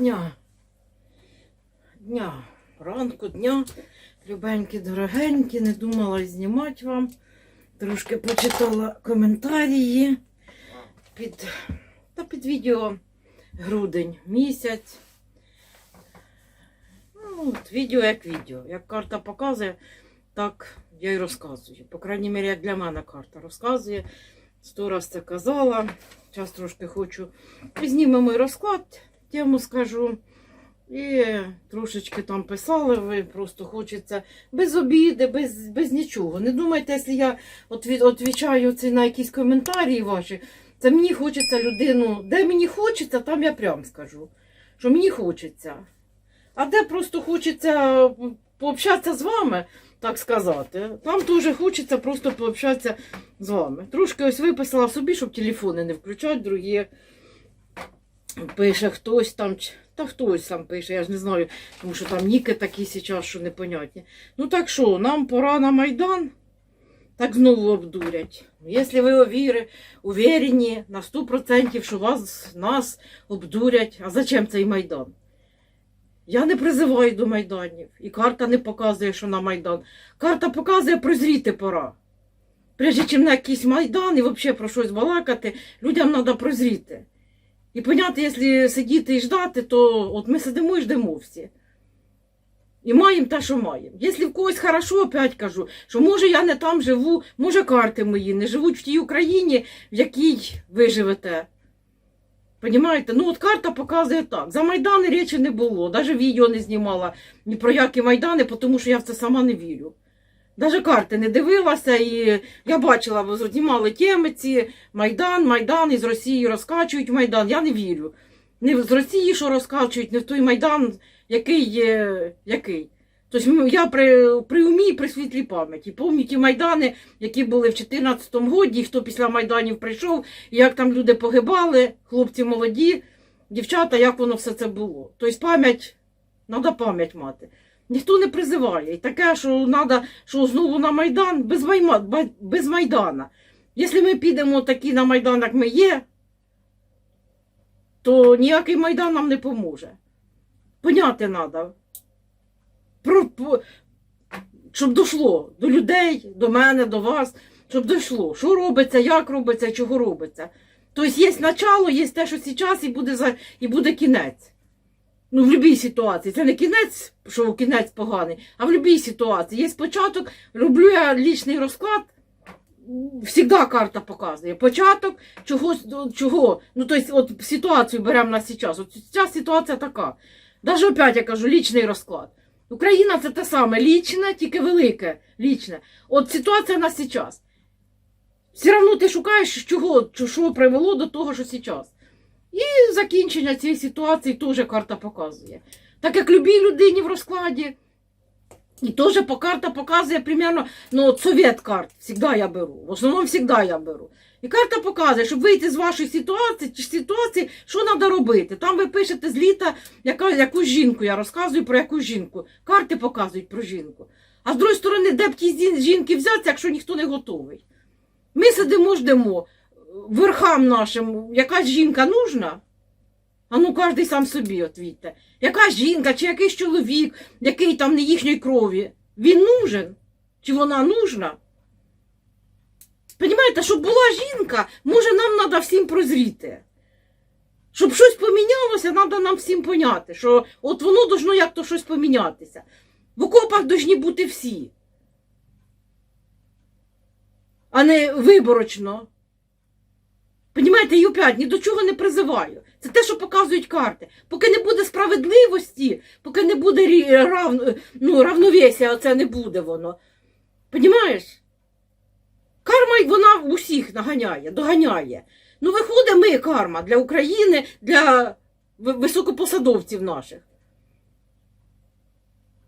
дня. Дня, ранку дня. Любенькі, дорогенькі, не думала знімати вам. Трошки почитала коментарі під, та під відео грудень місяць. Ну, от, відео як відео. Як карта показує, так я й розказую. По крайній мірі, як для мене карта розказує. Сто раз це казала. Зараз трошки хочу. Знімемо розклад, тему скажу. І трошечки там писали ви, просто хочеться без обіди, без, без нічого. Не думайте, якщо я от відвічаю це на якісь коментарі ваші, це мені хочеться людину, де мені хочеться, там я прям скажу, що мені хочеться. А де просто хочеться пообщатися з вами, так сказати, там теж хочеться просто пообщатися з вами. Трошки ось виписала собі, щоб телефони не включати, другі. Пише хтось там, та хтось там пише, я ж не знаю, тому що там ніки такі зараз, що непонятні. Ну так що, нам пора на Майдан, так знову обдурять. Якщо ви увіри, уверені на 100%, що вас, нас обдурять, а зачем цей Майдан? Я не призиваю до Майданів, і карта не показує, що на Майдан. Карта показує, прозріти пора. Прежде чим на якийсь Майдан і взагалі про щось балакати, людям треба прозріти. І поняти, якщо сидіти і ждати, то от ми сидимо і ждемо всі. І маємо те, що маємо. Якщо в когось хорошо, опять кажу, що може я не там живу, може карти мої не живуть в тій Україні, в якій ви живете. Понімаєте? Ну от карта показує так. За Майдани речі не було, навіть відео не знімала ні про які Майдани, тому що я в це сама не вірю. Навіть карти не дивилася, і я бачила, знімали теми ці Майдан, Майдан, і з Росії розкачують Майдан. Я не вірю. Не з Росії, що розкачують, не в той Майдан, який є. який. Тобто я при, при умі при світлій пам'яті. Ті Майдани, які були в 2014 годі, хто після Майданів прийшов, як там люди погибали, хлопці молоді, дівчата, як воно все це було. Тобто пам'ять, треба пам'ять мати. Ніхто не призиває. І таке, що треба, що знову на Майдан без, Майма, без Майдана. Якщо ми підемо такі на Майдан, як ми є, то ніякий Майдан нам не поможе. Поняти треба. Про, щоб дійшло до людей, до мене, до вас, щоб дійшло, що робиться, як робиться, чого робиться. Тобто є начало, є те, що зараз, і буде, і буде кінець. Ну, в будь-якій ситуації. Це не кінець, що кінець поганий, а в будь-якій ситуації. Є початок, роблю я лічний розклад. Всігда карта показує. Початок чогось, чого. Ну, тобто, от ситуацію беремо на зараз. От зараз ситуація така. Навіть опять я кажу, лічний розклад. Україна це те саме, лічне, тільки велике, лічне. От ситуація на зараз. Все одно ти шукаєш, чого, що привело до того, що зараз. І закінчення цієї ситуації теж карта показує. Так як любій людині в розкладі. І теж по карта показує примерно, ну от совет карт, завжди я беру. В основному завжди я беру. І карта показує, щоб вийти з вашої ситуації чи ситуації, що треба робити. Там ви пишете з літа яка, якусь жінку, я розказую про якусь жінку. Карти показують про жінку. А з другої сторони, де б ті жінки взяти, якщо ніхто не готовий. Ми сидимо, ждемо верхам нашим, якась жінка нужна? А ну кожен сам собі відповідьте. Яка жінка чи якийсь чоловік, який там не їхньої крові, він нужен? Чи вона нужна? Понімаєте, щоб була жінка, може нам треба всім прозріти. Щоб щось помінялося, треба нам всім поняти, що от воно должно як-то щось помінятися. В окопах повинні бути всі. А не виборочно. Понімаєте, і опять ні до чого не призиваю. Це те, що показують карти. Поки не буде справедливості, поки не буде рав, ну, равновесія, оце не буде воно. Понімаєш? Карма вона усіх наганяє, доганяє. Ну, виходить, ми карма для України, для високопосадовців наших.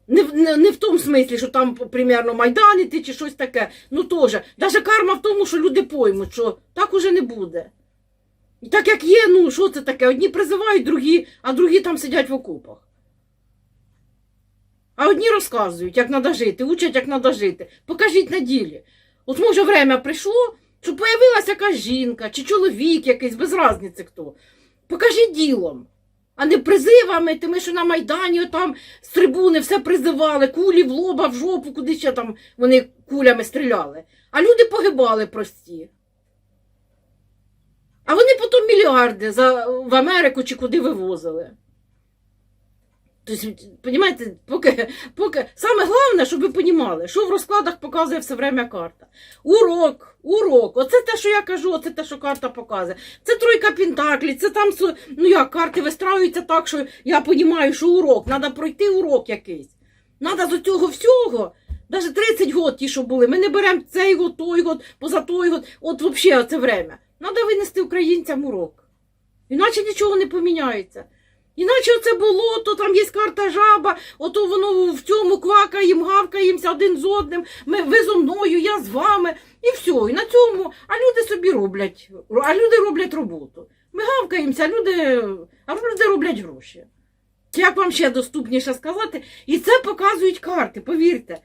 Не, не, не в тому смислі, що там, примерно, майданіти чи щось таке. Ну теж. Даже карма в тому, що люди поймуть, що так уже не буде. І так як є, ну що це таке? Одні призивають, другі, а другі там сидять в окопах. А одні розказують, як треба жити, учать, як треба жити. Покажіть на ділі. От може время прийшло, щоб появилася якась жінка чи чоловік якийсь, без різниці хто. Покажіть ділом. А не призивами, тими, що на Майдані там з трибуни все призивали, кулі в лоба, в жопу, куди ще там вони кулями стріляли. А люди погибали прості. А вони потім мільярди за, в Америку чи куди вивозили. Розумієте, поки, поки... Саме головне, щоб ви розуміли, що в розкладах показує все время карта. Урок, урок. Оце те, що я кажу, оце те, що карта показує. Це тройка пентаклів, це там ну як, карти вистраюються так, що я розумію, що урок. Треба пройти урок якийсь. Треба з цього всього. Навіть 30 год ті, що були. Ми не беремо цей год, той год, поза той год. От взагалі це время. Треба винести українцям урок. Іначе нічого не поміняється. Іначе це болото, там є карта жаба, ото воно в цьому квакаєм, гавкаємося один з одним, ми, ви зо мною, я з вами, і все. І на цьому, а люди собі роблять, а люди роблять роботу. Ми гавкаємося, а люди, а люди роблять гроші. Як вам ще доступніше сказати? І це показують карти, повірте.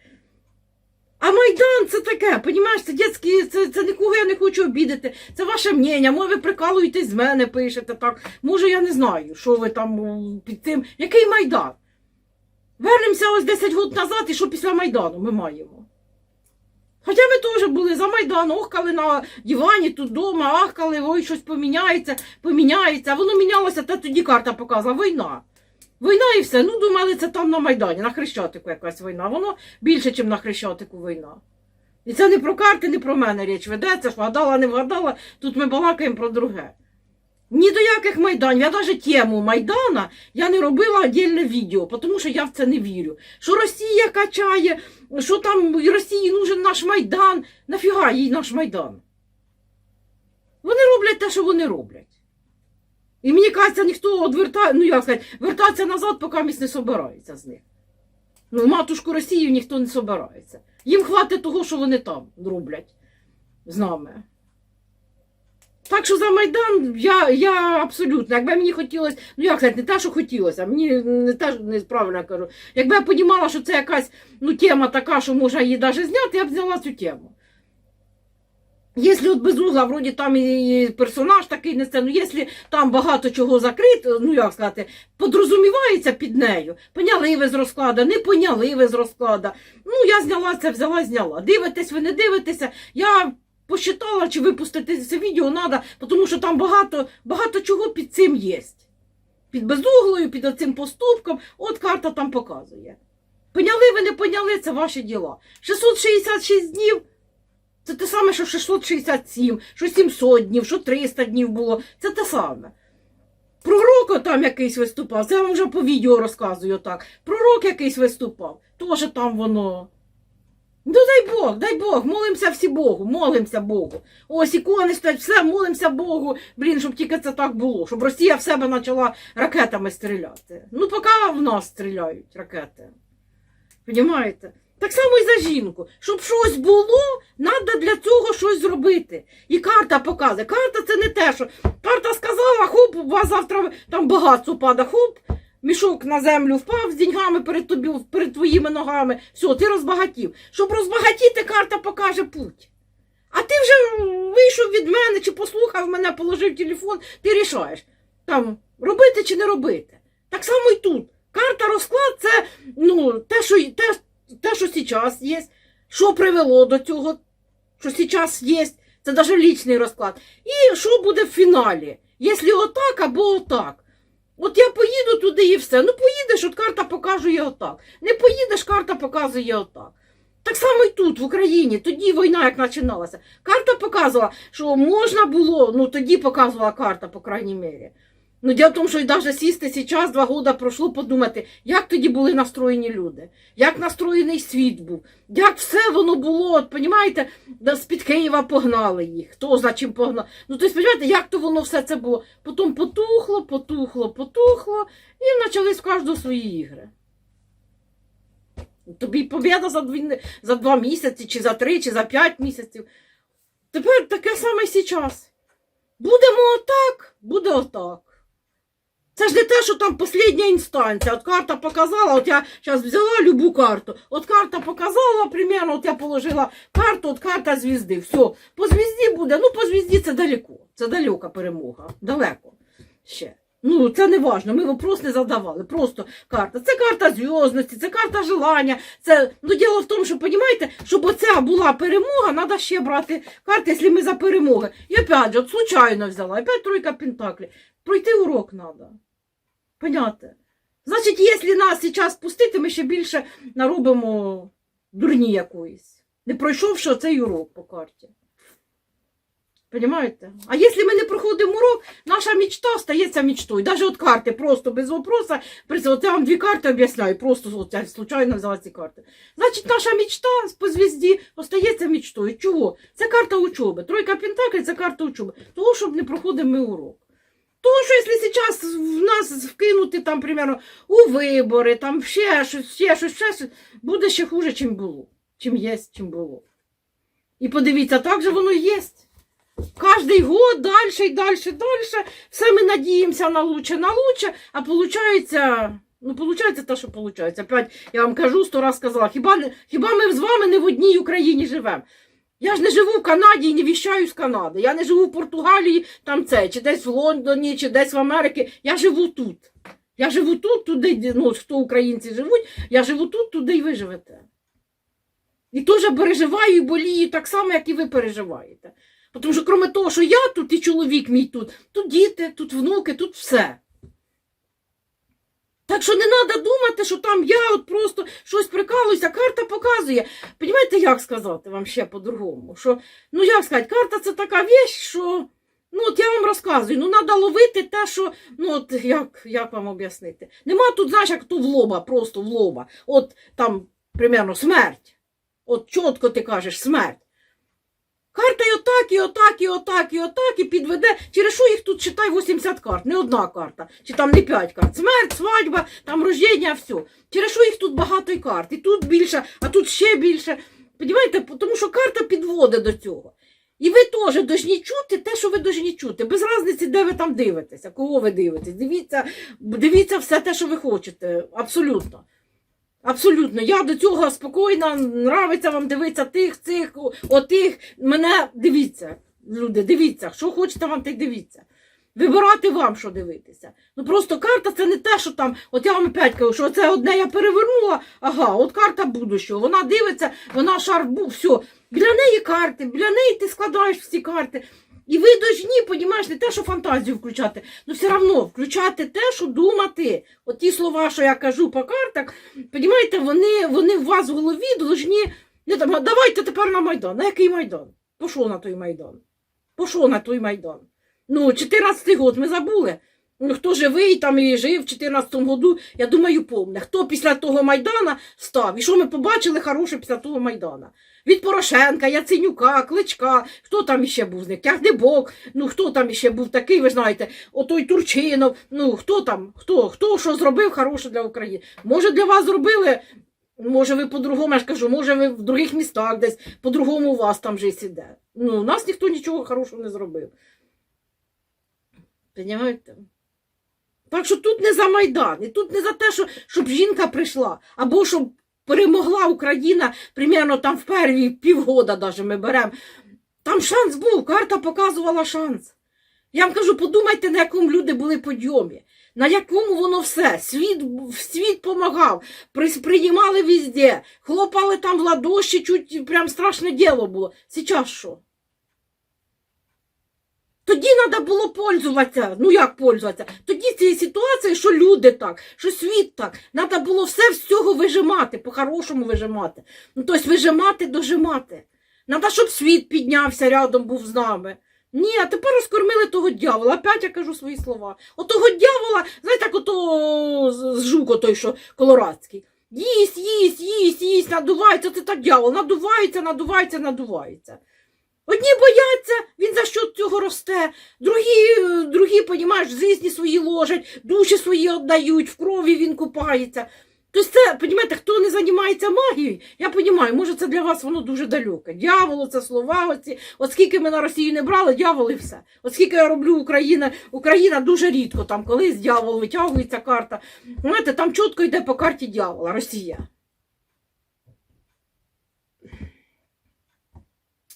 А Майдан це таке, понімаєш, це дітські, це, це нікого я не хочу обідати. Це ваше мнення. Може, ви прикалуєтесь з мене, пишете так. Може, я не знаю, що ви там під цим. Який Майдан? Вернемося ось 10 років назад, і що після Майдану ми маємо. Хоча ми теж були за Майдан, охкали на дивані тут вдома, ахкали, ой, щось поміняється, поміняється. А воно мінялося, та тоді карта показала війна. Війна і все. Ну, думали, це там на Майдані, на Хрещатику якась війна. Воно більше, ніж на Хрещатику війна. І це не про карти, не про мене річ ведеться, що вгадала, не вгадала. Тут ми балакаємо про друге. Ні до яких майданів. Я навіть тему Майдана я не робила віддільне відео, тому що я в це не вірю. Що Росія качає, що там Росії нужен наш Майдан. Нафіга їй наш Майдан? Вони роблять те, що вони роблять. І мені кажеться, ніхто одвертає, ну як сказати, вертатися назад, поки місь не собирається з них. Ну, матушку Росію ніхто не собирається. Їм хватить того, що вони там роблять з нами. Так що за Майдан я, я абсолютно, якби мені хотілося, ну як сказати, не те, що хотілося, мені не те, що неправильно кажу. Якби я розуміла, що це якась ну, тема така, що можна її навіть зняти, я б зняла цю тему. Якщо от без угла, вроді там і персонаж такий не це, ну якщо там багато чого закрито, ну як сказати, подрозумівається під нею. Поняли ви з розкладу, не поняли ви з розкладу. Ну, я зняла це, взяла, зняла. Дивитесь, ви не дивитеся. Я посчитала, чи випустити це відео треба, тому що там багато, багато чого під цим є. Під безуглою, під оцим поступком, от карта там показує. Поняли ви, не поняли, це ваші діла. 666 днів. Це те саме, що 667, що 700 днів, що 300 днів було. Це те саме. Пророк там якийсь виступав, це я вам вже по відео розказую так. Пророк якийсь виступав, теж там воно. Ну дай Бог, дай Бог, молимося всі Богу, молимося Богу. Ось ікони стоять, все, молимося Богу, блін, щоб тільки це так було, щоб Росія в себе почала ракетами стріляти. Ну, поки в нас стріляють ракети. Понімаєте? Так само і за жінку. Щоб щось було, треба для цього щось зробити. І карта показує. Карта це не те, що карта сказала, хоп, у вас завтра там багатство пада, хоп, мішок на землю впав з деньгами перед тобі, перед твоїми ногами. Все, ти розбагатів. Щоб розбагатіти, карта покаже путь. А ти вже вийшов від мене, чи послухав мене, положив телефон, ти рішаєш, там, робити чи не робити. Так само і тут. Карта розклад це ну, те, що, те, те, що зараз є, що привело до цього, що зараз є, це навіть лічний розклад. І що буде в фіналі, якщо отак або отак. От я поїду туди і все. Ну поїдеш, от карта показує отак. Не поїдеш, карта показує отак. Так само і тут, в Україні, тоді війна як починалася. Карта показувала, що можна було, ну тоді показувала карта, по крайній мірі. Ну, діло в тому, що навіть сісти зараз, два роки пройшло, подумати, як тоді були настроєні люди, як настроєний світ був, як все воно було, от, понімаєте, з-під Києва погнали їх, хто за чим погнав. Ну, тобто, розумієте, як то воно все це було. Потім потухло, потухло, потухло, і почались кожного свої ігри. Тобі побіда за, за два місяці, чи за три, чи за п'ять місяців. Тепер таке саме зараз. Будемо отак, буде отак. Це ж не те, що там остання інстанція. От карта показала, от я зараз взяла любу карту. От карта показала, примерно, от я положила карту, от карта звізди. Все. По звізді буде, ну по звізді це далеко. Це далека перемога. Далеко ще. Ну, це не важно, ми вопрос не задавали. Просто карта. Це карта зв'язності, це карта желання. Це... Ну, діло в тому, що, розумієте, щоб оця була перемога, треба ще брати карти, якщо ми за перемоги. І опять же, от случайно взяла, опять тройка пентаклів. Пройти урок треба. Понятно? Значить, якщо нас зараз пустити, ми ще більше наробимо дурні якоїсь. Не пройшовши цей урок по карті. Понимаєте? А якщо ми не проходимо урок, наша мечта стається мечтою. Навіть от карти просто без вопроса. От я вам дві карти об'ясняю, просто от я случайно взяла ці карти. Значить, наша мечта по звізді остається мечтою. Чого? Це карта учоби. Тройка Пентаклів це карта учоби. Того, щоб не проходимо ми урок. Того, що якщо зараз в нас вкинути там, примерно, у вибори, там ще щось, ще щось, ще щось, буде ще хуже, чим було. Чим є, чим було. І подивіться, так же воно є. Кожний год дальше і дальше, дальше. Все ми надіємося на лучше, на лучше, а получається, ну, получається те, що получається. Опять я вам кажу, сто раз сказала, хіба, хіба ми з вами не в одній Україні живемо? Я ж не живу в Канаді і не віщаю з Канади. Я не живу в Португалії, там це, чи десь в Лондоні, чи десь в Америці. Я живу тут. Я живу тут, туди, ну, хто українці живуть, я живу тут, туди і ви живете. І теж переживаю і болію так само, як і ви переживаєте. Тому що, крім того, що я тут і чоловік мій тут, тут діти, тут внуки, тут все. Так що не треба думати, що там я от просто щось прикалуюся, карта показує. Понімаєте, як сказати вам ще по-другому? Що, ну як сказати, карта це така віч, що ну от я вам розказую, ну треба ловити те, що, ну от як, як вам об'яснити? Нема тут, знаєш, як то в лоба, просто в лоба. От там, примерно, смерть. От чітко ти кажеш смерть. Карта і отак, і отак, і отак, і отак, і підведе. Через що їх тут читай 80 карт, не одна карта, чи там не 5 карт. Смерть, свадьба, там рождення, все. Через що їх тут багато і карт. І тут більше, а тут ще більше. Понімаєте, тому що карта підводить до цього. І ви теж должні чути те, що ви должні чути. Без різниці, де ви там дивитеся, кого ви дивитесь. Дивіться, дивіться все те, що ви хочете. Абсолютно. Абсолютно, я до цього спокійна, нравиться вам дивитися тих, цих, отих. Мене дивіться, люди, дивіться, що хочете вам, так дивіться. Вибирати вам, що дивитися. Ну просто карта це не те, що там, от я вам опять кажу, що це одне я перевернула, ага, от карта будущого. Вона дивиться, вона шар був, все. Біля неї карти, біля неї ти складаєш всі карти. І ви дожні, понімаєш, не те, що фантазію включати, ну все одно включати те, що думати. От ті слова, що я кажу по картах, понімаєте, вони, вони в вас в голові должні. Не там, давайте тепер на Майдан. На який Майдан? Пошов на той Майдан. Пошов на той Майдан. Ну, 14-й год ми забули. Хто живий там і жив в 14-му году, я думаю, помне. Хто після того Майдана став? І що ми побачили хороше після того Майдана? Від Порошенка, Яценюка, Кличка, хто там іще був з них? Тягнебок, ну хто там іще був такий, ви знаєте, отой Турчинов, ну хто там, хто, хто що зробив хороше для України? Може для вас зробили, може ви по-другому, я ж кажу, може ви в других містах десь, по-другому у вас там життя іде. Ну, у нас ніхто нічого хорошого не зробив. Понимаєте? Так що тут не за Майдан, і тут не за те, що, щоб жінка прийшла, або щоб перемогла Україна примерно там в перві півгода даже ми беремо. Там шанс був, карта показувала шанс. Я вам кажу, подумайте, на якому люди були подйомі, на якому воно все. Світ, світ помагав, приймали везде, хлопали там в ладоші, чуть прям страшне діло було. Сейчас що? Тоді треба було пользуватися. Ну як пользуватися? Тоді цієї ситуації, що люди так, що світ так. Треба було все з цього вижимати, по-хорошому вижимати. Ну, тобто вижимати, дожимати. Треба, щоб світ піднявся рядом, був з нами. Ні, а тепер розкормили того дьявола. Опять я кажу свої слова. Отого дьявола, знаєте, як ото з- з жук, той, що колорадський. Їсть, їсть, їсть, їсть, надувається, це так дьявол, надувається, надувається, надувається. Одні бояться, він за що цього росте, другі, е, другі, понімаєш, зисні свої ложать, душі свої віддають, в крові він купається. Тобто це, понімаєте, хто не займається магією, я розумію, може це для вас воно дуже далеке. Дьяволо, це слова оці. От скільки ми на Росію не брали, дьявол і все. От скільки я роблю Україна, Україна дуже рідко, там колись дьявол витягується карта. Знаєте, там чітко йде по карті дьявола, Росія.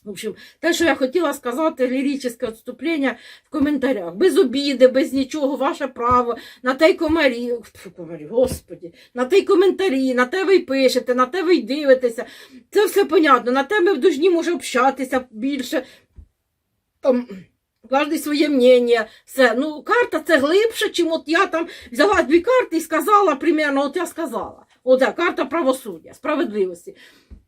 В общем, те, що я хотіла сказати, ліричне відступлення в коментарях. Без обіди, без нічого, ваше право. На те комарі, Фу, комарі, господі, на те коментарі, на те ви й пишете, на те ви й дивитеся. Це все понятно. На те ми в дужні може общатися більше. Там, Кожен своє мнення, все. Ну, карта це глибше, чим от я там взяла дві карти і сказала, примерно, от я сказала. Оце карта правосуддя, справедливості.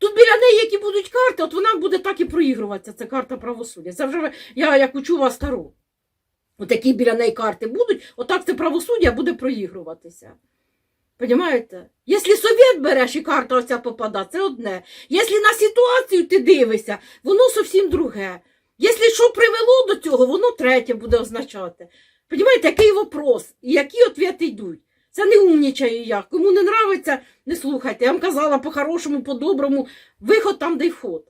Тут біля неї, які будуть карти, от вона буде так і проігруватися, це карта правосуддя. Це вже я як учу вас стару. От які біля неї карти будуть, отак це правосуддя буде проігруватися. Понімаєте? Якщо совет береш і карта оця попада, це одне. Якщо на ситуацію ти дивишся, воно зовсім друге. Якщо що привело до цього, воно третє буде означати. Понімаєте, який вопрос і які відповіді йдуть. Це не умнічаю я. Кому не нравиться, не слухайте. Я вам казала по-хорошому, по-доброму, виход там, де й вход.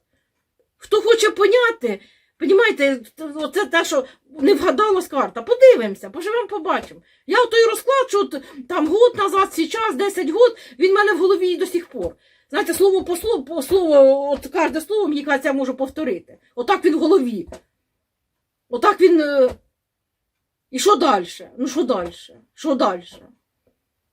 Хто хоче поняти, понімаєте, це те, що не вгадалась карта. Подивимося, поживемо, побачимо. Я той розклад, що от, там год назад, зараз, 10 год, він в мене в голові і до сих пор. Знаєте, слово по слову, по слову, от кожне слово, мені кажеться, я можу повторити. Отак він в голові. Отак він. е, І що далі? Ну що далі? Що далі?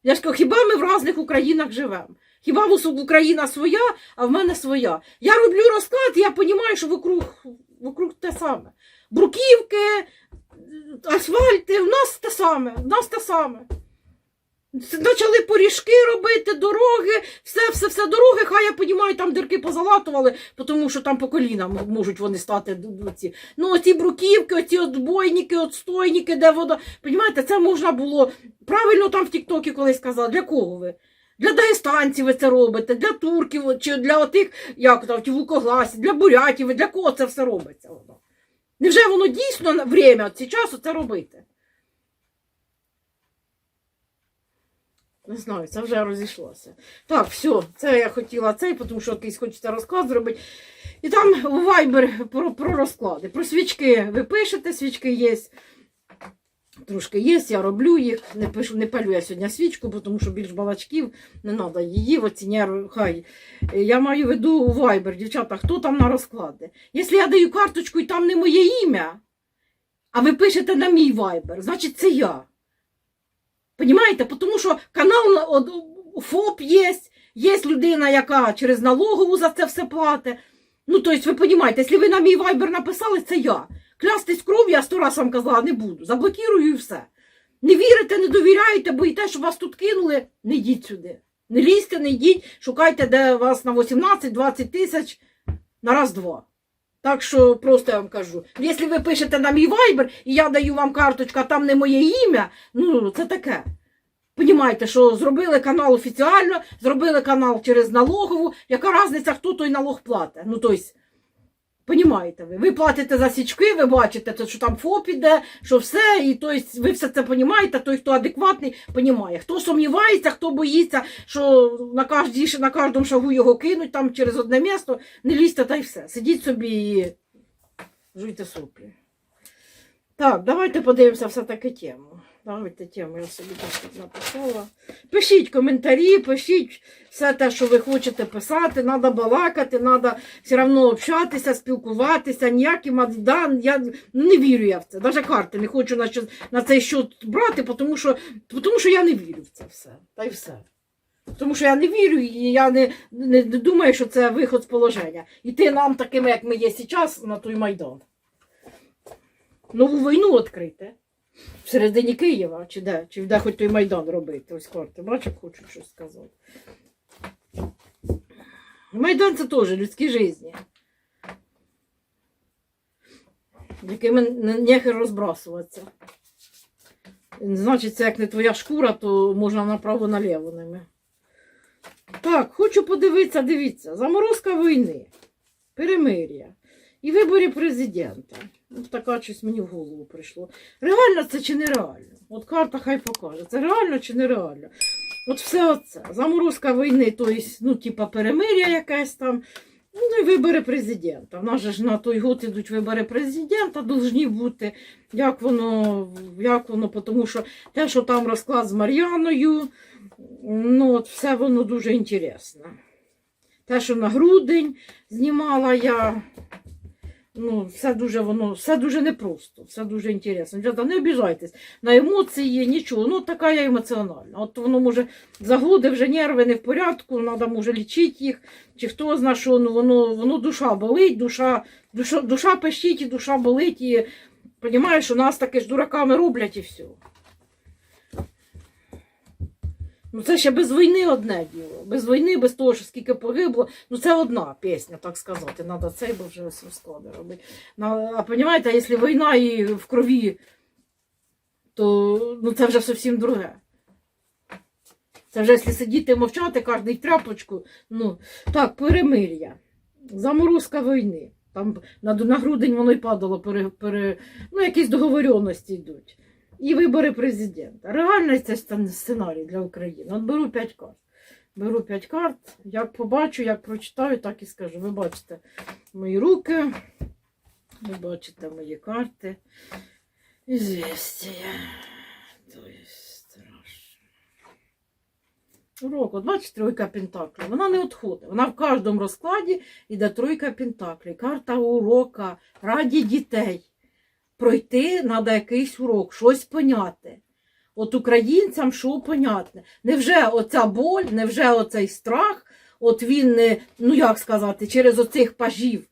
Я ж кажу, хіба ми в різних Українах живемо? Хіба в Україна своя, а в мене своя. Я роблю розклад, і я розумію, що вокруг, вокруг те саме. Бруківки, асфальти, в нас те саме, в нас те саме. Почали поріжки робити, дороги, все, все, все дороги, хай я розумію, там дірки позалатували, тому що там по колінам можуть вони стати. ці. Ну, оці бруківки, оці отбойники, отстойники, де вода. Понімаєте, це можна було правильно там в Тіктокі колись сказали. Для кого ви? Для дагестанців ви це робите, для турків чи для отих, як там, ті вукогласів, для бурятів, для кого це все робиться? Воно? Невже воно дійсно время от часу це робити? Не знаю, це вже розійшлося. Так, все, це я хотіла цей, тому що якийсь хочеться розклад зробити. І там у Viber про, про розклади. Про свічки ви пишете, свічки є. Трошки є, я роблю їх, не пишу, не палю я сьогодні свічку, тому що більш балачків не треба її, оці нерви, хай. Я маю в виду у Viber, дівчата, хто там на розклади. Якщо я даю карточку і там не моє ім'я, а ви пишете на мій Viber, значить це я. Понімаєте? Тому що канал ФОП є, є людина, яка через налогову за це все платить. Ну, тобто, ви розумієте, якщо ви на мій Viber написали, це я. Клястись кров'ю, я сто раз вам казала, не буду. Заблокірую і все. Не вірите, не довіряєте, боїте, що вас тут кинули, не йдіть сюди. Не лізьте, не йдіть, шукайте, де вас на 18-20 тисяч на раз-два. Так що просто я вам кажу. Якщо ви пишете на мій вайбер, і я даю вам карточку, а там не моє ім'я, ну це таке. Понімаєте, що зробили канал офіціально, зробили канал через налогову. Яка різниця, хто той налог платить? Ну, тобто, понімаєте ви. Ви платите за січки, ви бачите, що там ФОП іде, що все, і тобто, ви все це понімаєте, той, хто адекватний, понімає. Хто сумнівається, хто боїться, що на, кожній, на кожному шагу його кинуть там через одне місто, не лізьте та й все. Сидіть собі і жуйте соплі. Так, давайте подивимося все-таки тему. Давайте тему, я собі так написала. Пишіть коментарі, пишіть все те, що ви хочете писати, треба балакати, треба все одно общатися, спілкуватися, ніякий Майдан, я не вірю я в це. Навіть карти не хочу на, що- на цей счет брати, тому що, тому що я не вірю в це все. Та й все. Тому що я не вірю і я не, не думаю, що це виход з положення. Іти нам такими, як ми є зараз, на той Майдан. Нову війну відкрити. Всередині Києва, чи де? Чи де хоч той Майдан робити? Ось карти. Бачиш, як хочуть щось сказати. Майдан це теж людські житті. Якими не- нехер розбрасуватися. Значить, це як не твоя шкура, то можна направо-наліво ними. Так, хочу подивитися, дивіться. Заморозка війни, перемир'я і вибори президента. От така щось мені в голову прийшло. Реально це чи нереально? От карта хай покаже. Це реально чи нереально? От все оце. Заморозка війни, тобто, ну, типа перемир'я якесь там. Ну і вибори президента. В нас ж на той год ідуть вибори президента, повинні бути. Як воно, як воно, тому що те, що там розклад з Мар'яною, ну от все воно дуже інтересно. Те, що на грудень знімала я, Ну, все дуже воно, все дуже непросто, все дуже інтересно. Дівчата, не обіжайтесь на емоції, нічого. Ну, така я емоціональна. От воно може заглуди, вже нерви не в порядку, треба може лічити їх, чи хто зна що, ну воно, воно душа болить, душа, душа, душа пищить і душа болить, і розумієш, у нас таке ж дураками роблять і все. Ну це ще без війни одне діло. Без війни, без того, що скільки погибло. Ну це одна пісня, так сказати. Надо цей, бо вже розклади робити. На- А розумієте, якщо війна і в крові, то ну, це вже зовсім друге. Це вже якщо сидіти мовчати, кожний тряпочку. Ну, так, перемир'я. Заморозка війни. Там на, на грудень воно й падало, пере, пере, ну, якісь договоренності йдуть. І вибори президента. Реальний це сценарій для України. От беру 5 карт. Беру 5 карт, як побачу, як прочитаю, так і скажу. Ви бачите мої руки, ви бачите мої карти. Ізвістія. То є. Урок, от бачите, тройка пентаклів. Вона не відходить. Вона в кожному розкладі йде тройка пентаклів. Карта урока раді дітей. Пройти треба якийсь урок, щось поняти. От українцям що понятне? Невже оця боль, невже оцей страх, от він не, ну як сказати, через оцих пажів.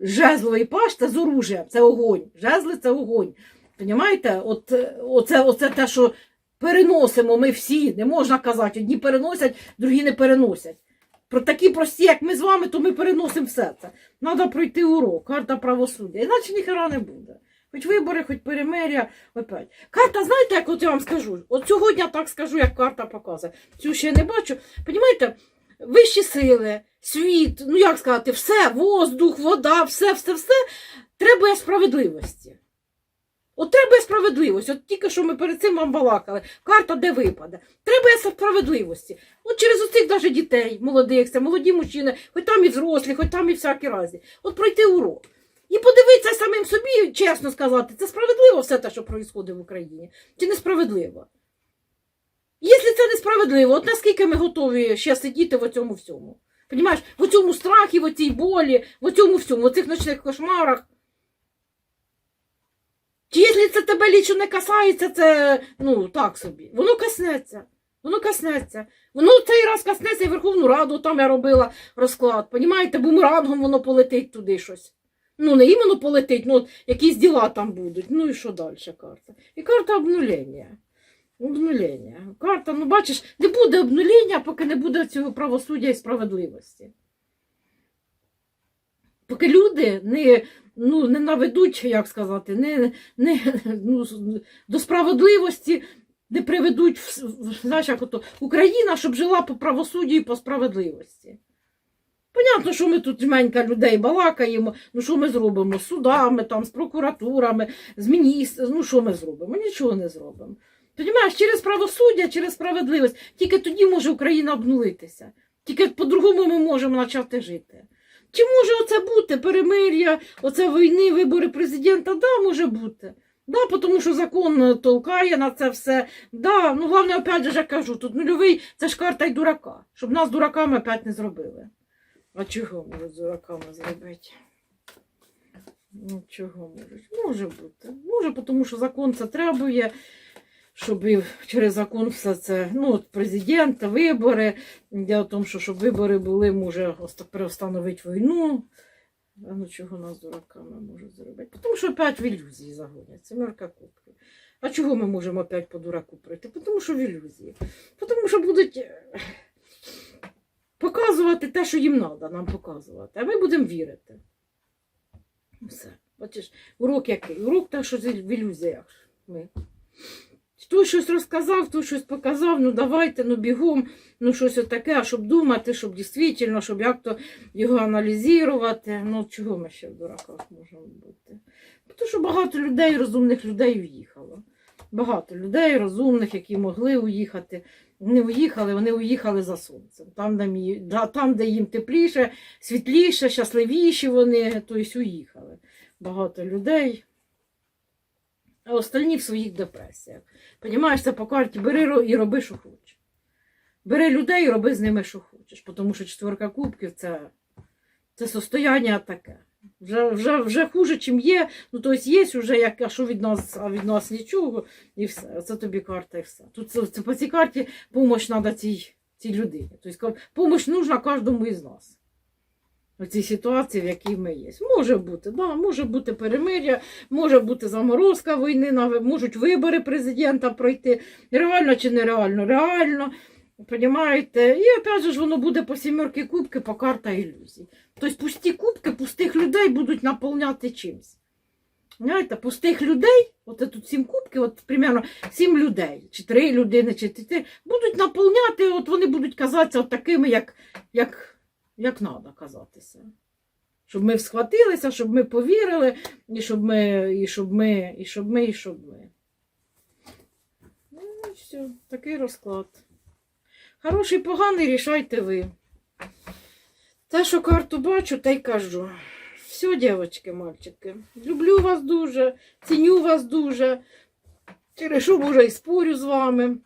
Жезловий паж це з оружия, це огонь. Жезли це огонь. Понімаєте? От, оце, оце те, що переносимо ми всі, не можна казати, одні переносять, другі не переносять. Про такі прості, як ми з вами, то ми переносимо все це. Треба пройти урок, карта правосуддя, іначе ніхера не буде. Хоч вибори, хоч перемиря, опять. Карта, знаєте, як от я вам скажу? От сьогодні так скажу, як карта показує. Цю ще не бачу. Понімаєте, вищі сили, світ, ну як сказати, все, воздух, вода, все, все, все требує справедливості. От треба справедливості. От тільки що ми перед цим вам балакали. Карта де випаде. Треба справедливості. От через оцих навіть дітей, молодих, молоді мужчини, хоч там і взрослі, хоч там і всякі разі. От пройти урок. І подивитися самим собі, чесно сказати, це справедливо все те, що відбувається в Україні, чи несправедливо? Якщо це несправедливо, от наскільки ми готові ще сидіти в цьому всьому? Понімаєш, в цьому страхі, в цій болі, в цьому всьому, в цих ночних кошмарах. Чи якщо це тебе лічно не касається, це ну так собі. Воно коснеться. Воно коснеться. Воно цей раз коснеться і Верховну Раду, там я робила розклад. Понімаєте, бумерангом воно полетить туди щось. Ну, не іменно полетить, ну от якісь діла там будуть. Ну і що далі карта? І карта обнулення. Обнулення. Карта, ну бачиш, не буде обнулення, поки не буде цього правосуддя і справедливості. Поки люди не, ну, не наведуть, як сказати, не, не, ну, до справедливості не приведуть в- в- ото, Україна, щоб жила по правосуддю і по справедливості. Понятно, що ми тут жменька людей балакаємо, ну що ми зробимо з судами, там, з прокуратурами, з міністрами, ну що ми зробимо? Нічого не зробимо. Понімаєш, через правосуддя, через справедливість, тільки тоді може Україна обнулитися. Тільки по-другому ми можемо почати жити. Чи може оце бути перемир'я, оце війни, вибори президента? Да, може бути. Да, тому що закон толкає на це все. Да, ну головне, опять же, я кажу, тут нульовий це ж карта й дурака, щоб нас дураками опять не зробили. А чого можуть з дураками зробити? Ну, чого можуть? Може бути. Може, тому що закон це требує, щоб через закон все це, ну, от президент, вибори. Діло в тому, що щоб вибори були, може оста- перестановити війну. А ну чого нас дураками можуть зробити? Тому що опять в ілюзії загонять. Це мерка кубків. А чого ми можемо опять по дураку пройти? Тому що в ілюзії. Тому що будуть показувати те, що їм треба нам показувати. А ми будемо вірити. Все. Бачиш, урок який? Урок те, що в ілюзіях. Ми. Хто щось розказав, хто щось показав, ну давайте, ну бігом, ну щось таке, а щоб думати, щоб дійсно, щоб як то його аналізувати. Ну чого ми ще в дураках можемо бути? Тому що багато людей, розумних людей уїхало. Багато людей розумних, які могли уїхати, не уїхали, вони уїхали за сонцем. Там, де, там, де їм тепліше, світліше, щасливіші вони, тобто уїхали. Багато людей. А остальні в своїх депресіях. Понімаєш, по карті бери і роби, що хочеш. Бери людей і роби з ними, що хочеш. Тому що четверка кубків це, це состояння таке. Вже, вже, вже хуже, чим є. Ну, тобто є вже, як, а що від нас, а від нас нічого, і все. Це тобі карта і все. Тут це, це, по цій карті допомога треба цій, цій людині. Тобто допомога нужна кожному із нас. У цій ситуації, в якій ми є. Може бути, да, може бути перемир'я, може бути заморозка війни, можуть вибори президента пройти. Реально чи нереально? Реально. Понімаєте? І опять же ж воно буде по сімерки кубки, по карта ілюзій. Тобто пусті кубки пустих людей будуть наповняти чимось. Знаєте, пустих людей, от тут сім кубків, от примерно сім людей, чи три людини, чи ти, будуть наповняти, от вони будуть казатися от такими, як, як, як треба казатися. Щоб ми схватилися, щоб ми повірили, і щоб ми, і щоб ми, і щоб ми, і щоб ми. Ну, і все, такий розклад. Хороший, поганий, рішайте ви. Те, що карту бачу, те й кажу. Все, дівчатки, мальчики. Люблю вас дуже, ціню вас дуже. Через що може і спорю з вами.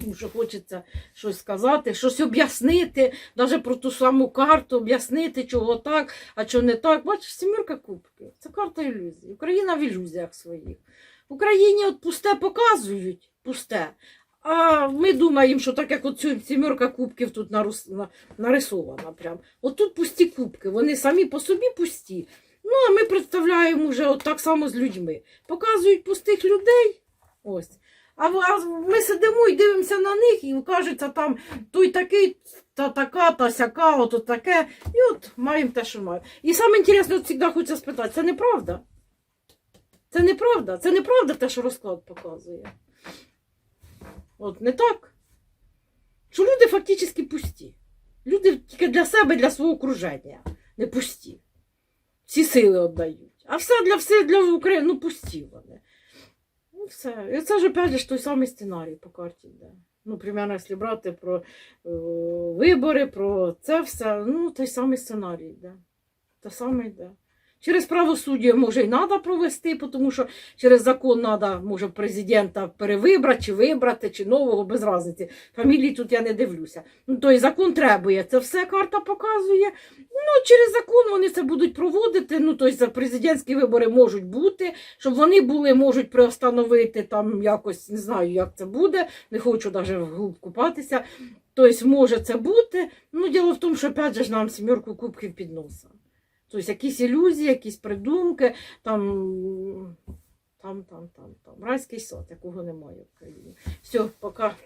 Тому що хочеться щось сказати, щось об'яснити, навіть про ту саму карту, об'яснити, чого так, а чого не так. Бачиш, сімірка кубків. Це карта ілюзій. Україна в ілюзіях своїх. В Україні от пусте показують, пусте. А ми думаємо, що так як оцю сімерка кубків тут нарисована. Прям. От пусті кубки, вони самі по собі пусті. Ну, а ми представляємо вже от так само з людьми. Показують пустих людей. Ось. А а ми сидимо і дивимося на них, і кажеться там той такий, та така, та сяка, ото таке. І от маємо те, що маємо. І саме інтересне, от завжди хочеться спитати, це неправда? Це неправда? Це неправда те, що розклад показує. От не так. Що люди фактично пусті. Люди тільки для себе, для свого окруження не пусті. Всі сили віддають. А все для все для України, ну пусті вони. Ну все. І це ж опять ж той самий сценарій по карті йде. Ну, примерно, якщо брати про е, вибори, про це все, ну, той самий сценарій йде. Те саме йде. Через правосуддя може і треба провести, тому що через закон треба, може, президента перевибрати, чи вибрати, чи нового, без різниці. Фамілії тут я не дивлюся. Ну, той закон требує, це все карта показує. Ну, через закон вони це будуть проводити. Ну, тобто президентські вибори можуть бути, щоб вони були, можуть приостановити там якось, не знаю, як це буде, не хочу навіть вглуб купатися. Тобто, може це бути. Ну, діло в тому, що опять же нам сімерку кубків під носа. Тобто якісь ілюзії, якісь придумки, там, там, там, там, там. Райський сад, якого немає в країні. Все, пока.